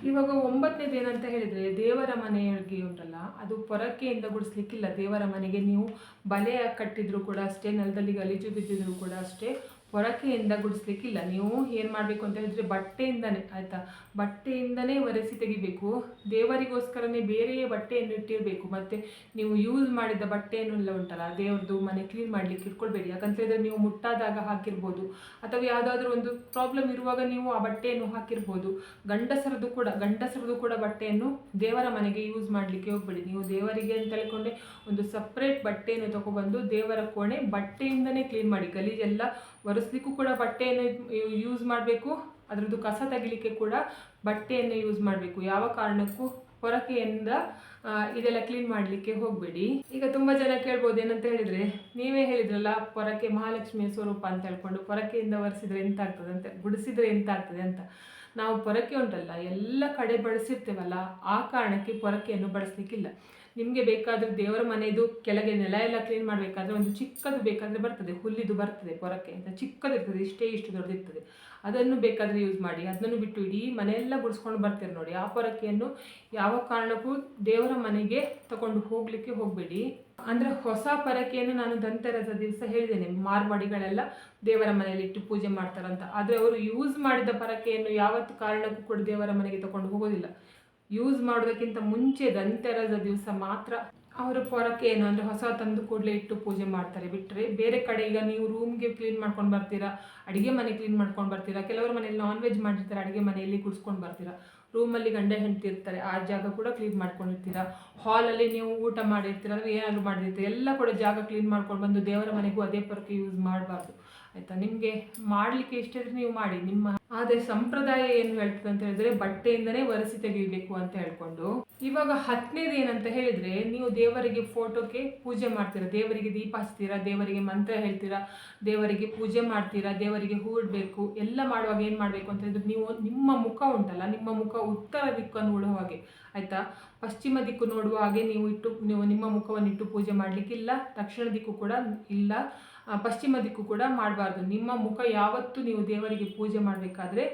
ಇವಾಗ ಒಂಬತ್ತನೇದು ಏನಂತ ಹೇಳಿದರೆ ದೇವರ ಮನೆಗೆ ಉಂಟಲ್ಲ, ಅದು ಪೊರಕೆಯಿಂದ ಗುಡಿಸ್ಲಿಕ್ಕಿಲ್ಲ ದೇವರ ಮನೆಗೆ ನೀವು ಬಲೆ ಕಟ್ಟಿದ್ರು ಕೂಡ ಅಷ್ಟೇ, ನೆಲದಲ್ಲಿ ಗಲೀಜು ಬಿದ್ದಿದ್ರು ಕೂಡ ಅಷ್ಟೇ ಪೊರಕೆಯಿಂದ ಗುಡಿಸ್ಲಿಕ್ಕಿಲ್ಲ. ನೀವು ಏನು ಮಾಡಬೇಕು ಅಂತ ಹೇಳಿದ್ರೆ ಬಟ್ಟೆಯಿಂದನೇ, ಆಯಿತಾ? ಬಟ್ಟೆಯಿಂದನೇ ಒರೆಸಿ ತೆಗಿಬೇಕು. ದೇವರಿಗೋಸ್ಕರನೇ ಬೇರೆಯೇ ಬಟ್ಟೆಯನ್ನು ಇಟ್ಟಿರಬೇಕು. ಮತ್ತು ನೀವು ಯೂಸ್ ಮಾಡಿದ ಬಟ್ಟೆಯನ್ನೆಲ್ಲ ಉಂಟಲ್ಲ ದೇವ್ರದ್ದು ಮನೆ ಕ್ಲೀನ್ ಮಾಡಲಿಕ್ಕೆ ಇಟ್ಕೊಳ್ಬೇಡಿ. ಯಾಕಂತ ಹೇಳಿದ್ರೆ ನೀವು ಮುಟ್ಟಾದಾಗ ಹಾಕಿರ್ಬೋದು. ಅಥವಾ ಯಾವುದಾದ್ರೂ ಒಂದು ಪ್ರಾಬ್ಲಮ್ ಇರುವಾಗ ನೀವು ಆ ಬಟ್ಟೆಯನ್ನು ಹಾಕಿರ್ಬೋದು. ಗಂಡಸರದು ಕೂಡ ಗಂಡಸರದು ಕೂಡ ಬಟ್ಟೆಯನ್ನು ದೇವರ ಮನೆಗೆ ಯೂಸ್ ಮಾಡಲಿಕ್ಕೆ ಹೋಗ್ಬೇಡಿ. ನೀವು ದೇವರಿಗೆ ಅಂತ ಹೇಳ್ಕೊಂಡೆ ಒಂದು ಸಪ್ರೇಟ್ ಬಟ್ಟೆಯನ್ನು ತಗೊಬಂದು ದೇವರ ಕೋಣೆ ಬಟ್ಟೆಯಿಂದನೇ ಕ್ಲೀನ್ ಮಾಡಿ. ಗಲೀಜೆಲ್ಲ ಒರೆಸ್ಲಿಕ್ಕೂ ಕೂಡ ಬಟ್ಟೆಯನ್ನು ಯೂಸ್ ಮಾಡಬೇಕು, ಅದರದ್ದು ಕಸ ತೆಗಿಲಿಕ್ಕೆ ಕೂಡ ಬಟ್ಟೆಯನ್ನು ಯೂಸ್ ಮಾಡಬೇಕು. ಯಾವ ಕಾರಣಕ್ಕೂ ಹೊರಕೆಯಿಂದ ಇದೆಲ್ಲ ಕ್ಲೀನ್ ಮಾಡಲಿಕ್ಕೆ ಹೋಗಬೇಡಿ. ಈಗ ತುಂಬ ಜನ ಕೇಳ್ಬೋದು, ಏನಂತ ಹೇಳಿದರೆ, ನೀವೇ ಹೇಳಿದ್ರಲ್ಲ ಪೊರಕೆ ಮಹಾಲಕ್ಷ್ಮಿಯ ಸ್ವರೂಪ ಅಂತ ಹೇಳ್ಕೊಂಡು ಪೊರಕೆಯಿಂದ ಒರೆಸಿದರೆ ಎಂತ ಆಗ್ತದೆ ಅಂತ, ಗುಡಿಸಿದ್ರೆ ಎಂತ ಆಗ್ತದೆ ಅಂತ. ನಾವು ಪೊರಕೆ ಉಂಟಲ್ಲ, ಎಲ್ಲ ಕಡೆ ಬಳಸಿರ್ತೇವಲ್ಲ, ಆ ಕಾರಣಕ್ಕೆ ಪೊರಕೆಯನ್ನು ಬಳಸಲಿಕ್ಕಿಲ್ಲ. ನಿಮಗೆ ಬೇಕಾದರೆ ದೇವರ ಮನೆಯದು ಕೆಳಗೆ ನೆಲ ಎಲ್ಲ ಕ್ಲೀನ್ ಮಾಡಬೇಕಾದ್ರೆ ಒಂದು ಚಿಕ್ಕದು ಬೇಕಾದರೆ ಬರ್ತದೆ, ಹುಲ್ಲಿದು ಬರ್ತದೆ ಪೊರಕೆ ಅಂತ ಚಿಕ್ಕದಿರ್ತದೆ ಇಷ್ಟೇ ಇಷ್ಟು ದೊಡ್ಡದಿರ್ತದೆ ಅದನ್ನು ಬೇಕಾದರೆ ಯೂಸ್ ಮಾಡಿ, ಅದನ್ನು ಬಿಟ್ಟು ಇಡೀ ಮನೆಯೆಲ್ಲ ಗುಡಿಸ್ಕೊಂಡು ಬರ್ತೀರಿ ನೋಡಿ. ಆ ಪೊರಕೆಯನ್ನು ಯಾವ ಕಾರಣಕ್ಕೂ ದೇವರ ಮನೆಗೆ ತಗೊಂಡು ಹೋಗಲಿಕ್ಕೆ ಹೋಗಬೇಡಿ. ಅಂದರೆ ಹೊಸ ಪರಕೆಯನ್ನು ನಾನು ದಂತೆರಸ ದಿವಸ ಹೇಳಿದ್ದೇನೆ ಮಾರ್ಮಡಿಗಳೆಲ್ಲ ದೇವರ ಮನೆಯಲ್ಲಿ ಇಟ್ಟು ಪೂಜೆ ಮಾಡ್ತಾರಂತ. ಆದರೆ ಅವರು ಯೂಸ್ ಮಾಡಿದ ಪರಕೆಯನ್ನು ಯಾವತ್ತು ಕಾರಣಕ್ಕೂ ಕೂಡ ದೇವರ ಮನೆಗೆ ತಗೊಂಡು ಹೋಗೋದಿಲ್ಲ. ಯೂಸ್ ಮಾಡೋದಕ್ಕಿಂತ ಮುಂಚೆ ದಂತೆರದ ದಿವಸ ಮಾತ್ರ ಅವರು ಪೊರಕೆ ಏನು ಅಂದರೆ ಹೊಸ ತಂದು ಕೂಡಲೇ ಇಟ್ಟು ಪೂಜೆ ಮಾಡ್ತಾರೆ. ಬಿಟ್ಟರೆ ಬೇರೆ ಕಡೆ ಈಗ ನೀವು ರೂಮ್ಗೆ ಕ್ಲೀನ್ ಮಾಡ್ಕೊಂಡು ಬರ್ತೀರಾ, ಅಡುಗೆ ಮನೆ ಕ್ಲೀನ್ ಮಾಡ್ಕೊಂಡು ಬರ್ತೀರಾ, ಕೆಲವರ ಮನೇಲಿ ನಾನ್ ವೆಜ್ ಮಾಡಿರ್ತಾರೆ ಅಡುಗೆ ಮನೆಯಲ್ಲಿ ಕುಡಿಸ್ಕೊಂಡು ಬರ್ತೀರಾ. ರೂಮಲ್ಲಿ ಗಂಡ ಹೆಂಡತಿ ಇರ್ತಾರೆ, ಆ ಜಾಗ ಕೂಡ ಕ್ಲೀನ್ ಮಾಡ್ಕೊಂಡಿರ್ತೀರಾ. ಹಾಲಲ್ಲಿ ನೀವು ಊಟ ಮಾಡಿರ್ತೀರ, ಅಂದರೆ ಏನಾದರೂ ಮಾಡಿರ್ತೀರ, ಎಲ್ಲ ಕೂಡ ಜಾಗ ಕ್ಲೀನ್ ಮಾಡ್ಕೊಂಡು ಬಂದು ದೇವರ ಮನೆಗೂ ಅದೇ ಪೊರಕೆ ಯೂಸ್ ಮಾಡಬಾರ್ದು. ಆಯಿತಾ? ನಿಮಗೆ ಮಾಡಲಿಕ್ಕೆ ಇದ್ರೆ ನೀವು ಮಾಡಿ. ನಿಮ್ಮ ಆದರೆ ಸಂಪ್ರದಾಯ ಏನು ಹೇಳ್ತದೆ ಅಂತ ಹೇಳಿದ್ರೆ ಬಟ್ಟೆಯಿಂದನೇ ಒರೆಸಿ ತೆಗಿಬೇಕು ಅಂತ ಹೇಳ್ಕೊಂಡು. ಇವಾಗ ಹತ್ತನೇದು ಏನಂತ ಹೇಳಿದ್ರೆ ನೀವು ದೇವರಿಗೆ ಫೋಟೋಕ್ಕೆ ಪೂಜೆ ಮಾಡ್ತೀರಾ? ದೇವರಿಗೆ ದೀಪ ಹಚ್ತೀರಾ? ದೇವರಿಗೆ ಮಂತ್ರ ಹೇಳ್ತೀರಾ? ದೇವರಿಗೆ ಪೂಜೆ ಮಾಡ್ತೀರಾ? ದೇವರಿಗೆ ಹೂಡಬೇಕು? ಎಲ್ಲ ಮಾಡುವಾಗ ಏನು ಮಾಡಬೇಕು ಅಂತ ಹೇಳಿದ್ರೆ ನೀವು ನಿಮ್ಮ ಮುಖ ಉಂಟಲ್ಲ, ನಿಮ್ಮ ಮುಖ ಉತ್ತರ ದಿಕ್ಕನ್ನು ನೋಡುವ ಹಾಗೆ. ಆಯ್ತಾ? ಪಶ್ಚಿಮ ದಿಕ್ಕು ನೋಡುವ ಹಾಗೆ ನೀವು ಇಟ್ಟು, ನೀವು ನಿಮ್ಮ ಮುಖವನ್ನು ಇಟ್ಟು ಪೂಜೆ ಮಾಡಲಿಕ್ಕಿಲ್ಲ ದಕ್ಷಿಣ ದಿಕ್ಕು ಕೂಡ ಇಲ್ಲ. ಪಶ್ಚಿಮ ದಿಕ್ಕು ಕೂಡ ಮಾಡಬಾರ್ದು. ನಿಮ್ಮ ಮುಖ ಯಾವತ್ತು ನೀವು ದೇವರಿಗೆ ಪೂಜೆ ಮಾಡಬೇಕಾದ್ರೆ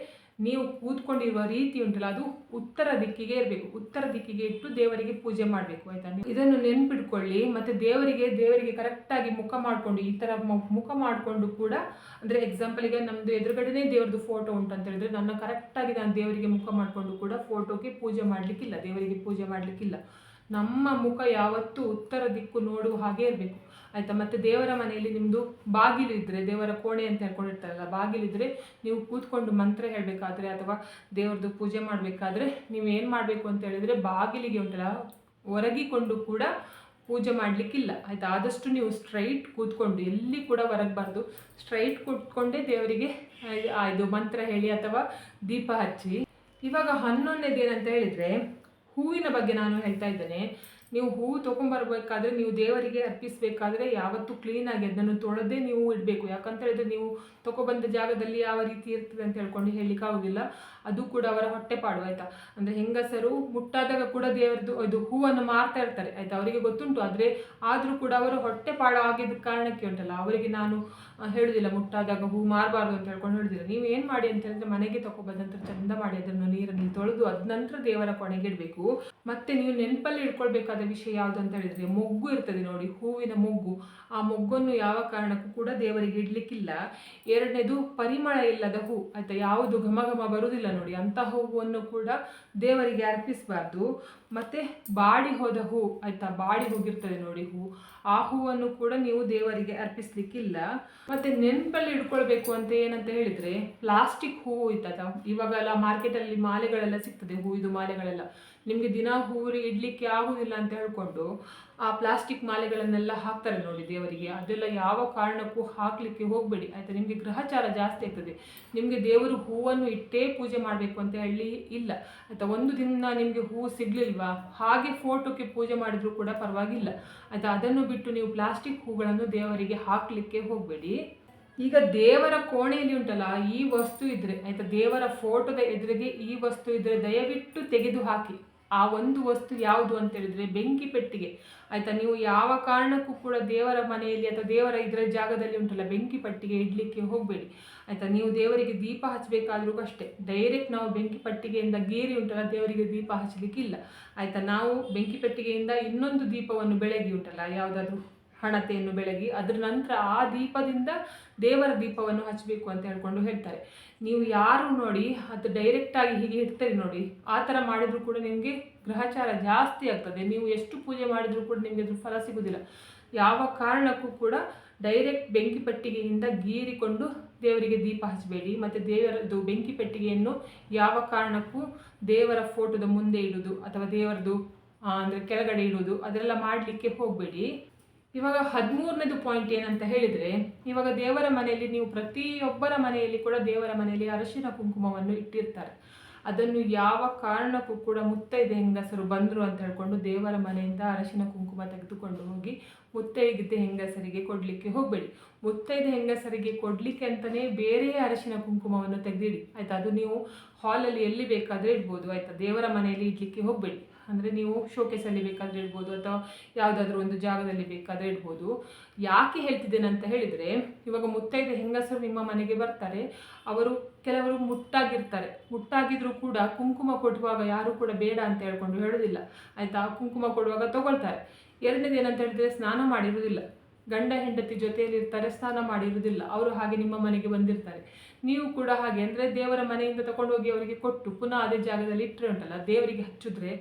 ನೀವು ಕೂತ್ಕೊಂಡಿರುವ ರೀತಿ ಉಂಟಲ್ಲ, ಅದು ಉತ್ತರ ದಿಕ್ಕಿಗೆ ಇರಬೇಕು. ಉತ್ತರ ದಿಕ್ಕಿಗೆ ಇಟ್ಟು ದೇವರಿಗೆ ಪೂಜೆ ಮಾಡಬೇಕು, ಆಯ್ತಾ? ಇದನ್ನು ನೆನ್ಪಿಟ್ಕೊಳ್ಳಿ, ಮತ್ತೆ ದೇವರಿಗೆ ದೇವರಿಗೆ ಕರೆಕ್ಟಾಗಿ ಮುಖ ಮಾಡಿಕೊಂಡು, ಈ ಥರ ಮುಖ ಮಾಡಿಕೊಂಡು ಕೂಡ, ಅಂದರೆ ಎಕ್ಸಾಂಪಲ್ ಈಗ ನಮ್ಮದು ಎದುರುಗಡೆನೇ ದೇವ್ರದ್ದು ಫೋಟೋ ಉಂಟು ಅಂತ ಹೇಳಿದ್ರೆ, ನನ್ನ ಕರೆಕ್ಟಾಗಿ ನಾನು ದೇವರಿಗೆ ಮುಖ ಮಾಡಿಕೊಂಡು ಕೂಡ ಫೋಟೋಗೆ ಪೂಜೆ ಮಾಡಲಿಕ್ಕಿಲ್ಲ, ದೇವರಿಗೆ ಪೂಜೆ ಮಾಡಲಿಕ್ಕಿಲ್ಲ. ನಮ್ಮ ಮುಖ ಯಾವತ್ತೂ ಉತ್ತರ ದಿಕ್ಕು ನೋಡುವ ಹಾಗೆ ಇರಬೇಕು. ಆಯಿತಾ, ಮತ್ತು ದೇವರ ಮನೆಯಲ್ಲಿ ನಿಮ್ಮದು ಬಾಗಿಲು ಇದ್ದರೆ ದೇವರ ಕೋಣೆ ಅಂತ ಹೇಳ್ಕೊಂಡಿರ್ತಾರಲ್ಲ ಬಾಗಿಲಿದ್ರೆ ನೀವು ಕೂತ್ಕೊಂಡು ಮಂತ್ರ ಹೇಳಬೇಕಾದ್ರೆ ಅಥವಾ ದೇವ್ರದ್ದು ಪೂಜೆ ಮಾಡಬೇಕಾದ್ರೆ ನೀವು ಏನು ಮಾಡಬೇಕು ಅಂತ ಹೇಳಿದರೆ ಬಾಗಿಲಿಗೆ ಉಂಟಲ್ಲ ಹೊರಗಿಕೊಂಡು ಕೂಡ ಪೂಜೆ ಮಾಡಲಿಕ್ಕಿಲ್ಲ. ಆಯಿತಾ, ಆದಷ್ಟು ನೀವು ಸ್ಟ್ರೈಟ್ ಕೂತ್ಕೊಂಡು, ಎಲ್ಲಿ ಕೂಡ ಹೊರಗಬಾರ್ದು ಸ್ಟ್ರೈಟ್ ಕೂತ್ಕೊಂಡೇ ದೇವರಿಗೆ ಇದು ಮಂತ್ರ ಹೇಳಿ ಅಥವಾ ದೀಪ ಹಚ್ಚಿ. ಇವಾಗ ಹನ್ನೊಂದನೇದು ಏನಂತ ಹೇಳಿದರೆ ಹೂವಿನ ಬಗ್ಗೆ ನಾನು ಹೇಳ್ತಾ ಇದ್ದೇನೆ. ನೀವು ಹೂವು ತೊಗೊಂಬರ್ಬೇಕಾದ್ರೆ ನೀವು ದೇವರಿಗೆ ಅರ್ಪಿಸಬೇಕಾದ್ರೆ ಯಾವತ್ತೂ ಕ್ಲೀನಾಗಿ ಅದನ್ನು ತೊಳೆದೇ ನೀವು ಇಡಬೇಕು. ಯಾಕಂತ ಹೇಳಿದ್ರೆ ನೀವು ತೊಗೊಬಂದ ಜಾಗದಲ್ಲಿ ಯಾವ ರೀತಿ ಇರ್ತದೆ ಅಂತ ಹೇಳ್ಕೊಂಡು ಹೇಳಲಿಕ್ಕೆ ಆಗೋದಿಲ್ಲ. ಅದು ಕೂಡ ಅವರ ಹೊಟ್ಟೆಪಾಡು, ಆಯ್ತಾ? ಅಂದರೆ ಹೆಂಗಸರು ಮುಟ್ಟಾದಾಗ ಕೂಡ ದೇವರದ್ದು ಇದು ಹೂವನ್ನು ಮಾರ್ತಾ ಇರ್ತಾರೆ, ಆಯ್ತಾ? ಅವರಿಗೆ ಗೊತ್ತುಂಟು, ಆದರೆ ಆದರೂ ಕೂಡ ಅವರು ಹೊಟ್ಟೆಪಾಡು ಆಗಿದ್ದ ಕಾರಣಕ್ಕೆ ಉಂಟಲ್ಲ, ಅವರಿಗೆ ನಾನು ಹೇಳುದಿಲ್ಲ, ಮುಟ್ಟಾದಾಗ ಹೂ ಮಾರಬಾರ್ದು ಅಂತ ಹೇಳ್ಕೊಂಡು ಹೇಳುದಿಲ್ಲ. ನೀವು ಏನು ಮಾಡಿ ಅಂತ ಹೇಳಿದ್ರೆ ಮನೆಗೆ ನಂತರ ಚಂದ ಮಾಡಿ ಅದನ್ನು ನೀರಲ್ಲಿ ತೊಳೆದು ಅದ ನಂತರ ದೇವರ ಕೊನೆಗೆ ಇಡಬೇಕು ಮತ್ತೆ ನೀವು ನೆನಪಲ್ಲಿ ಇಟ್ಕೊಳ್ಬೇಕಾದ ವಿಷಯ ಯಾವುದು ಅಂತ ಹೇಳಿದ್ರೆ, ಮೊಗ್ಗು ಇರ್ತದೆ ನೋಡಿ, ಹೂವಿನ ಮೊಗ್ಗು. ಆ ಮೊಗ್ಗನ್ನು ಯಾವ ಕಾರಣಕ್ಕೂ ಕೂಡ ದೇವರಿಗೆ ಇಡ್ಲಿಕ್ಕಿಲ್ಲ. ಎರಡನೇದು ಪರಿಮಳ ಇಲ್ಲದ ಹೂ, ಆಯ್ತಾ? ಯಾವುದು ಘಮ ಘಮ ಬರುವುದಿಲ್ಲ ನೋಡಿ ಅಂತಹ ಹೂವನ್ನು ಕೂಡ ದೇವರಿಗೆ ಅರ್ಪಿಸಬಾರ್ದು. ಮತ್ತೆ ಬಾಡಿ ಹೋದ ಹೂ, ಆಯ್ತಾ? ಬಾಡಿ ಹೋಗಿರ್ತದೆ ನೋಡಿ ಹೂ. ಆ ಹೂವನ್ನು ಕೂಡ ನೀವು ದೇವರಿಗೆ ಅರ್ಪಿಸ್ಲಿಕ್ಕಿಲ್ಲ. ಮತ್ತೆ ನೆನಪಲ್ಲಿ ಇಟ್ಕೊಳ್ಬೇಕು ಅಂತ ಏನಂತ ಹೇಳಿದ್ರೆ ಪ್ಲಾಸ್ಟಿಕ್ ಹೂವು ಇತ್ತದ ಇವಾಗೆಲ್ಲ ಮಾರ್ಕೆಟಲ್ಲಿ ಮಾಲೆಗಳೆಲ್ಲ ಸಿಗ್ತದೆ, ಹೂವಿದು ಮಾಲೆಗಳೆಲ್ಲ. ನಿಮಗೆ ದಿನ ಹೂವು ಇಡ್ಲಿಕ್ಕೆ ಆಗುದಿಲ್ಲ ಅಂತ ಹೇಳ್ಕೊಂಡು ಆ ಪ್ಲಾಸ್ಟಿಕ್ ಮಾಲೆಗಳನ್ನೆಲ್ಲ ಹಾಕ್ತಾರೆ ನೋಡಿ ದೇವರಿಗೆ. ಅದೆಲ್ಲ ಯಾವ ಕಾರಣಕ್ಕೂ ಹಾಕಲಿಕ್ಕೆ ಹೋಗಬೇಡಿ. ಆಯಿತಾ? ನಿಮಗೆ ಗ್ರಹಚಾರ ಜಾಸ್ತಿ ಆಗ್ತದೆ. ನಿಮಗೆ ದೇವರು ಹೂವನ್ನು ಇಟ್ಟೇ ಪೂಜೆ ಮಾಡಬೇಕು ಅಂತ ಹೇಳಿ ಇಲ್ಲ. ಆಯ್ತಾ? ಒಂದು ದಿನ ನಿಮಗೆ ಹೂವು ಸಿಗ್ಲಿಲ್ವಾ? ಹಾಗೆ ಫೋಟೋಕ್ಕೆ ಪೂಜೆ ಮಾಡಿದರೂ ಕೂಡ ಪರವಾಗಿಲ್ಲ. ಆಯಿತಾ? ಅದನ್ನು ಬಿಟ್ಟು ನೀವು ಪ್ಲಾಸ್ಟಿಕ್ ಹೂಗಳನ್ನು ದೇವರಿಗೆ ಹಾಕಲಿಕ್ಕೆ ಹೋಗಬೇಡಿ. ಈಗ ದೇವರ ಕೋಣೆಯಲ್ಲಿ ಉಂಟಲ್ಲ, ಈ ವಸ್ತು ಇದ್ರೆ, ಆಯಿತಾ? ದೇವರ ಫೋಟೋದ ಎದುರಿಗೆ ಈ ವಸ್ತು ಇದ್ರೆ ದಯವಿಟ್ಟು ತೆಗೆದು ಹಾಕಿ ಆ ಒಂದು ವಸ್ತು ಯಾವುದು ಅಂತ ಹೇಳಿದ್ರೆ ಬೆಂಕಿ ಪೆಟ್ಟಿಗೆ. ಆಯ್ತಾ, ನೀವು ಯಾವ ಕಾರಣಕ್ಕೂ ಕೂಡ ದೇವರ ಮನೆಯಲ್ಲಿ ಅಥವಾ ದೇವರ ಇದರ ಜಾಗದಲ್ಲಿ ಉಂಟಲ್ಲ, ಬೆಂಕಿ ಪಟ್ಟಿಗೆ ಇಡ್ಲಿಕ್ಕೆ ಹೋಗಬೇಡಿ. ಆಯ್ತಾ, ನೀವು ದೇವರಿಗೆ ದೀಪ ಹಚ್ಚಬೇಕಾದ್ರೂ ಅಷ್ಟೇ. ಡೈರೆಕ್ಟ್ ನಾವು ಬೆಂಕಿ ಪಟ್ಟಿಗೆಯಿಂದ ಗೇರಿ ಉಂಟಲ್ಲ, ದೇವರಿಗೆ ದೀಪ ಹಚ್ಚಲಿಕ್ಕಿಲ್ಲ. ಆಯ್ತಾ, ನಾವು ಬೆಂಕಿ ಪೆಟ್ಟಿಗೆಯಿಂದ ಇನ್ನೊಂದು ದೀಪವನ್ನು ಬೆಳಗಿ ಉಂಟಲ್ಲ, ಯಾವುದಾದ್ರೂ? ಹಣತೆಯನ್ನು ಬೆಳಗಿ ಅದರ ನಂತರ ಆ ದೀಪದಿಂದ ದೇವರ ದೀಪವನ್ನು ಹಚ್ಚಬೇಕು ಅಂತ ಹೇಳ್ಕೊಂಡು ಹೇಳ್ತಾರೆ. ನೀವು ಯಾರು ನೋಡಿ ಅದು ಡೈರೆಕ್ಟಾಗಿ ಹೀಗೆ ಇಡ್ತಾರೆ ನೋಡಿ, ಆ ಥರ ಮಾಡಿದರೂ ಕೂಡ ನಿಮಗೆ ಗ್ರಹಚಾರ ಜಾಸ್ತಿ ಆಗ್ತದೆ. ನೀವು ಎಷ್ಟು ಪೂಜೆ ಮಾಡಿದರೂ ಕೂಡ ನಿಮಗೆ ಅದ್ರ ಫಲ ಸಿಗೋದಿಲ್ಲ. ಯಾವ ಕಾರಣಕ್ಕೂ ಕೂಡ ಡೈರೆಕ್ಟ್ ಬೆಂಕಿ ಪೆಟ್ಟಿಗೆಯಿಂದ ಗೀರಿಕೊಂಡು ದೇವರಿಗೆ ದೀಪ ಹಚ್ಚಬೇಡಿ. ಮತ್ತು ದೇವರದ್ದು ಬೆಂಕಿ ಪೆಟ್ಟಿಗೆಯನ್ನು ಯಾವ ಕಾರಣಕ್ಕೂ ದೇವರ ಫೋಟೋದ ಮುಂದೆ ಇಡುವುದು ಅಥವಾ ದೇವರದು ಅಂದರೆ ಕೆಳಗಡೆ ಇಡುವುದು ಅದೆಲ್ಲ ಮಾಡಲಿಕ್ಕೆ ಹೋಗಬೇಡಿ. ಇವಾಗ ಹದಿಮೂರನೇದು ಪಾಯಿಂಟ್ ಏನಂತ ಹೇಳಿದರೆ, ಇವಾಗ ದೇವರ ಮನೆಯಲ್ಲಿ ನೀವು ಪ್ರತಿಯೊಬ್ಬರ ಮನೆಯಲ್ಲಿ ಕೂಡ ದೇವರ ಮನೆಯಲ್ಲಿ ಅರಶಿನ ಕುಂಕುಮವನ್ನು ಇಟ್ಟಿರ್ತಾರೆ. ಅದನ್ನು ಯಾವ ಕಾರಣಕ್ಕೂ ಕೂಡ ಮುತ್ತೈದೆ ಹೆಂಗಸರು ಬಂದರು ಅಂತ ಹೇಳ್ಕೊಂಡು ದೇವರ ಮನೆಯಿಂದ ಅರಶಿನ ಕುಂಕುಮ ತೆಗೆದುಕೊಂಡು ಹೋಗಿ ಮುತ್ತೈದೆ ಹೆಂಗಸರಿಗೆ ಕೊಡಲಿಕ್ಕೆ ಹೋಗಬೇಡಿ. ಮುತ್ತೈದೆ ಹೆಂಗಸರಿಗೆ ಕೊಡಲಿಕ್ಕೆ ಅಂತಲೇ ಬೇರೆ ಅರಶಿನ ಕುಂಕುಮವನ್ನು ತೆಗೆದಿಡಿ. ಆಯಿತಾ? ಅದು ನೀವು ಹಾಲಲ್ಲಿ ಎಲ್ಲಿ ಬೇಕಾದರೆ ಇಡ್ಬೋದು. ಆಯಿತಾ? ದೇವರ ಮನೆಯಲ್ಲಿ ಇಡಲಿಕ್ಕೆ ಹೋಗಬೇಡಿ. ಅಂದರೆ ನೀವು ಶೋಕೇಸಲ್ಲಿ ಬೇಕಾದರೆ ಇಡ್ಬೋದು ಅಥವಾ ಯಾವುದಾದ್ರೂ ಒಂದು ಜಾಗದಲ್ಲಿ ಬೇಕಾದರೆ ಇಡ್ಬೋದು. ಯಾಕೆ ಹೇಳ್ತಿದ್ದೇನೆ ಅಂತ ಹೇಳಿದರೆ, ಇವಾಗ ಮುತ್ತೈದೆ ಹೆಂಗಸರು ನಿಮ್ಮ ಮನೆಗೆ ಬರ್ತಾರೆ, ಅವರು ಕೆಲವರು ಮುಟ್ಟಾಗಿರ್ತಾರೆ. ಮುಟ್ಟಾಗಿದ್ರೂ ಕೂಡ ಕುಂಕುಮ ಕೊಡುವಾಗ ಯಾರು ಕೂಡ ಬೇಡ ಅಂತ ಹೇಳ್ಕೊಂಡು ಹೇಳೋದಿಲ್ಲ. ಆಯಿತಾ? ಕುಂಕುಮ ಕೊಡುವಾಗ ತಗೊಳ್ತಾರೆ. ಎರಡನೇದು ಏನಂತ ಹೇಳಿದ್ರೆ, ಸ್ನಾನ ಮಾಡಿರುವುದಿಲ್ಲ. ಗಂಡ ಹೆಂಡತಿ ಜೊತೆಯಲ್ಲಿ ಇರ್ತಾರೆ, ಸ್ನಾನ ಮಾಡಿರುವುದಿಲ್ಲ. ಅವರು ಹಾಗೆ ನಿಮ್ಮ ಮನೆಗೆ ಬಂದಿರ್ತಾರೆ. ನೀವು ಕೂಡ ಹಾಗೆ, ಅಂದರೆ ದೇವರ ಮನೆಯಿಂದ ತಗೊಂಡೋಗಿ ಅವರಿಗೆ ಕೊಟ್ಟು, ಪುನಃ ಅದೇ ಜಾಗದಲ್ಲಿ ಇಟ್ಟರೆ ಉಂಟಲ್ಲ, ದೇವರಿಗೆ ಹಚ್ಚಿದ್ರೆ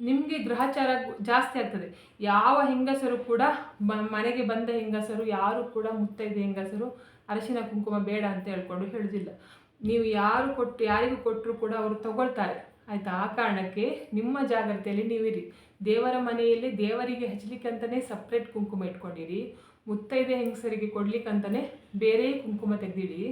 ನಿಮಗೆ ಗ್ರಹಚಾರ ಜಾಸ್ತಿ ಆಗ್ತದೆ. ಯಾವ ಹೆಂಗಸರು ಕೂಡ ಮನೆಗೆ ಬಂದ ಹೆಂಗಸರು, ಯಾರು ಕೂಡ ಮುತ್ತೈದೆ ಹೆಂಗಸರು ಅರಶಿನ ಕುಂಕುಮ ಬೇಡ ಅಂತ ಹೇಳ್ಕೊಂಡು ಹೇಳುದಿಲ್ಲ. ನೀವು ಯಾರು ಕೊಟ್ಟು ಯಾರಿಗೂ ಕೊಟ್ಟರು ಕೂಡ ಅವರು ತಗೊಳ್ತಾರೆ. ಆಯಿತಾ? ಆ ಕಾರಣಕ್ಕೆ ನಿಮ್ಮ ಜಾಗ್ರತೆಯಲ್ಲಿ ನೀವಿರಿ. ದೇವರ ಮನೆಯಲ್ಲಿ ದೇವರಿಗೆ ಹಚ್ಚಲಿಕ್ಕೆ ಅಂತಲೇ ಸಪ್ರೇಟ್ ಕುಂಕುಮ ಇಟ್ಕೊಂಡಿರಿ. ಮುತ್ತೈದೆ ಹೆಂಗಸರಿಗೆ ಕೊಡ್ಲಿಕ್ಕಂತಲೇ ಬೇರೆ ಕುಂಕುಮ ತೆಗೆದಿಡಿ.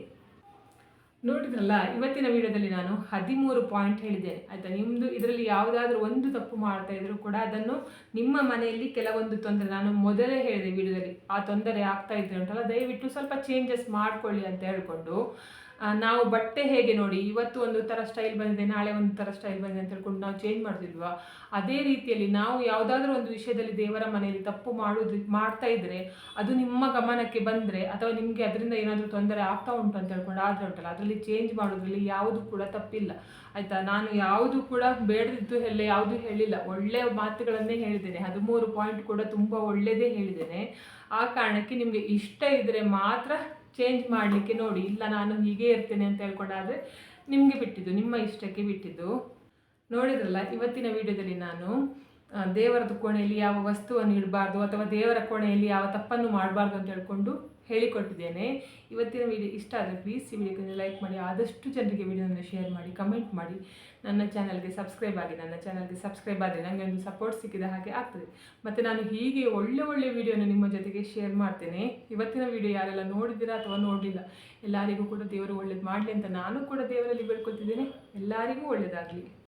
ನೋಡಿದ್ರಲ್ಲ, ಇವತ್ತಿನ ವಿಡಿಯೋದಲ್ಲಿ ನಾನು ಹದಿಮೂರು ಪಾಯಿಂಟ್ ಹೇಳಿದ್ದೇನೆ ಆಯಿತಾ? ನಿಮ್ಮದು ಇದರಲ್ಲಿ ಯಾವುದಾದ್ರೂ ಒಂದು ತಪ್ಪು ಮಾಡ್ತಾ ಇದ್ರು ಕೂಡ ಅದನ್ನು ನಿಮ್ಮ ಮನೆಯಲ್ಲಿ ಕೆಲವೊಂದು ತೊಂದರೆ, ನಾನು ಮೊದಲೇ ಹೇಳಿದೆ ವಿಡಿಯೋದಲ್ಲಿ, ಆ ತೊಂದರೆ ಆಗ್ತಾ ಇದ್ದೆ ಉಂಟಲ್ಲ? ದಯವಿಟ್ಟು ಸ್ವಲ್ಪ ಚೇಂಜಸ್ ಮಾಡ್ಕೊಳ್ಳಿ ಅಂತ ಹೇಳ್ಕೊಂಡು ನಾವು ಬಟ್ಟೆ ಹೇಗೆ ನೋಡಿ, ಇವತ್ತು ಒಂದು ಥರ ಸ್ಟೈಲ್ ಬಂದಿದೆ, ನಾಳೆ ಒಂದು ಥರ ಸ್ಟೈಲ್ ಬಂದಿದೆ ಅಂತ ಹೇಳ್ಕೊಂಡು ನಾವು ಚೇಂಜ್ ಮಾಡ್ತಿಲ್ವಾ? ಅದೇ ರೀತಿಯಲ್ಲಿ ನಾವು ಯಾವುದಾದ್ರೂ ಒಂದು ವಿಷಯದಲ್ಲಿ ದೇವರ ಮನೆಯಲ್ಲಿ ತಪ್ಪು ಮಾಡೋದು, ಮಾಡ್ತಾ ಇದ್ದರೆ ಅದು ನಿಮ್ಮ ಗಮನಕ್ಕೆ ಬಂದರೆ ಅಥವಾ ನಿಮಗೆ ಅದರಿಂದ ಏನಾದರೂ ತೊಂದರೆ ಆಗ್ತಾ ಉಂಟು ಅಂತ ಹೇಳ್ಕೊಂಡು ಆದರೆ ಉಂಟಲ್ಲ, ಅದರಲ್ಲಿ ಚೇಂಜ್ ಮಾಡೋದ್ರಲ್ಲಿ ಯಾವುದು ಕೂಡ ತಪ್ಪಿಲ್ಲ. ಆಯಿತಾ? ನಾನು ಯಾವುದು ಕೂಡ ಬೇಡದಿದ್ದು ಎಲ್ಲ ಯಾವುದು ಹೇಳಿಲ್ಲ. ಒಳ್ಳೆಯ ಮಾತುಗಳನ್ನೇ ಹೇಳಿದ್ದೇನೆ. ಹದಿಮೂರು ಪಾಯಿಂಟ್ ಕೂಡ ತುಂಬ ಒಳ್ಳೆಯದೇ ಹೇಳಿದ್ದೇನೆ. ಆ ಕಾರಣಕ್ಕೆ ನಿಮಗೆ ಇಷ್ಟ ಇದ್ದರೆ ಮಾತ್ರ ಚೇಂಜ್ ಮಾಡಲಿಕ್ಕೆ ನೋಡಿ, ಇಲ್ಲ ನಾನು ಹೀಗೆ ಇರ್ತೇನೆ ಅಂತ ಹೇಳ್ಕೊಂಡಾದರೆ ನಿಮಗೆ ಬಿಟ್ಟಿದ್ದು, ನಿಮ್ಮ ಇಷ್ಟಕ್ಕೆ ಬಿಟ್ಟಿದ್ದು. ನೋಡಿದ್ರಲ್ಲ, ಇವತ್ತಿನ ವಿಡಿಯೋದಲ್ಲಿ ನಾನು ದೇವರದ ಕೋಣೆಯಲ್ಲಿ ಯಾವ ವಸ್ತುವನ್ನು ಇಡಬಾರ್ದು ಅಥವಾ ದೇವರ ಕೋಣೆಯಲ್ಲಿ ಯಾವ ತಪ್ಪನ್ನು ಮಾಡಬಾರ್ದು ಅಂತ ಹೇಳ್ಕೊಂಡು ಹೇಳಿಕೊಟ್ಟಿದ್ದೇನೆ. ಇವತ್ತಿನ ವಿಡಿಯೋ ಇಷ್ಟ ಆದರೆ ಪ್ಲೀಸ್ ಈ ವಿಡಿಯೋಕ್ಕೆ ಲೈಕ್ ಮಾಡಿ, ಆದಷ್ಟು ಜನರಿಗೆ ವಿಡಿಯೋನ ಶೇರ್ ಮಾಡಿ ಕಮೆಂಟ್ ಮಾಡಿ. ನನ್ನ ಚಾನಲ್ಗೆ ಸಬ್ಸ್ಕ್ರೈಬ್ ಆಗಿ, ನನ್ನ ಚಾನಲ್ಗೆ ಸಬ್ಸ್ಕ್ರೈಬ್ ಆದರೆ ನನಗೆ ಒಂದು ಸಪೋರ್ಟ್ ಸಿಕ್ಕಿದ ಹಾಗೆ ಆಗ್ತದೆ. ಮತ್ತು ನಾನು ಹೀಗೆ ಒಳ್ಳೆ ಒಳ್ಳೆ ವಿಡಿಯೋನ ನಿಮ್ಮ ಜೊತೆಗೆ ಶೇರ್ ಮಾಡ್ತೇನೆ. ಇವತ್ತಿನ ವಿಡಿಯೋ ಯಾರೆಲ್ಲ ನೋಡಿದ್ದೀರಾ ಅಥವಾ ನೋಡಲಿಲ್ಲ, ಎಲ್ಲರಿಗೂ ಕೂಡ ದೇವರು ಒಳ್ಳೇದು ಮಾಡಲಿ ಅಂತ ನಾನು ಕೂಡ ದೇವರಲ್ಲಿ ಬೇಡ್ಕೊತಿದ್ದೇನೆ ಎಲ್ಲರಿಗೂ ಒಳ್ಳೆಯದಾಗಲಿ